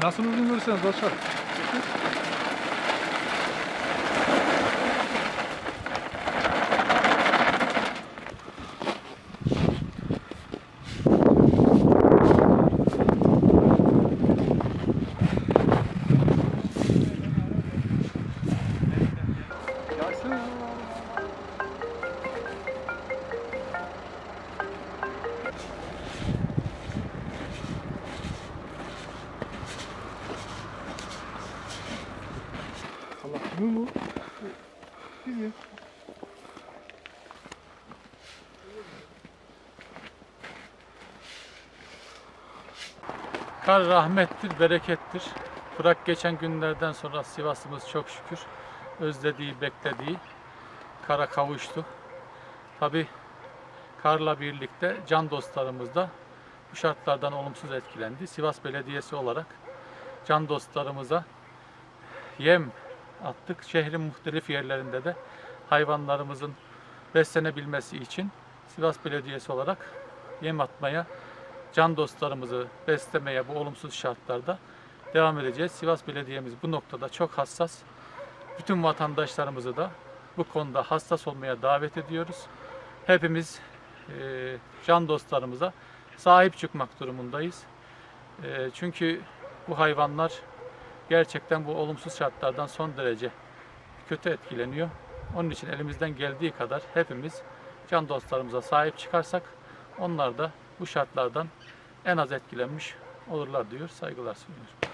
Şunu uzun verirseniz başar. Gelsene kimin bu? Bizim. Kar rahmettir, berekettir. Kurak geçen günlerden sonra Sivas'ımız çok şükür özlediği, beklediği kara kavuştu. Tabi karla birlikte can dostlarımız da bu şartlardan olumsuz etkilendi. Sivas Belediyesi olarak can dostlarımıza yem attık. Şehrin muhtelif yerlerinde de hayvanlarımızın beslenebilmesi için Sivas Belediyesi olarak yem atmaya can dostlarımızı beslemeye bu olumsuz şartlarda devam edeceğiz. Sivas Belediye'miz bu noktada çok hassas. Bütün vatandaşlarımızı da bu konuda hassas olmaya davet ediyoruz. Hepimiz e, can dostlarımıza sahip çıkmak durumundayız. E, çünkü bu hayvanlar gerçekten bu olumsuz şartlardan son derece kötü etkileniyor. Onun için elimizden geldiği kadar hepimiz can dostlarımıza sahip çıkarsak onlar da bu şartlardan en az etkilenmiş olurlar diyor. Saygılar sunuyorum.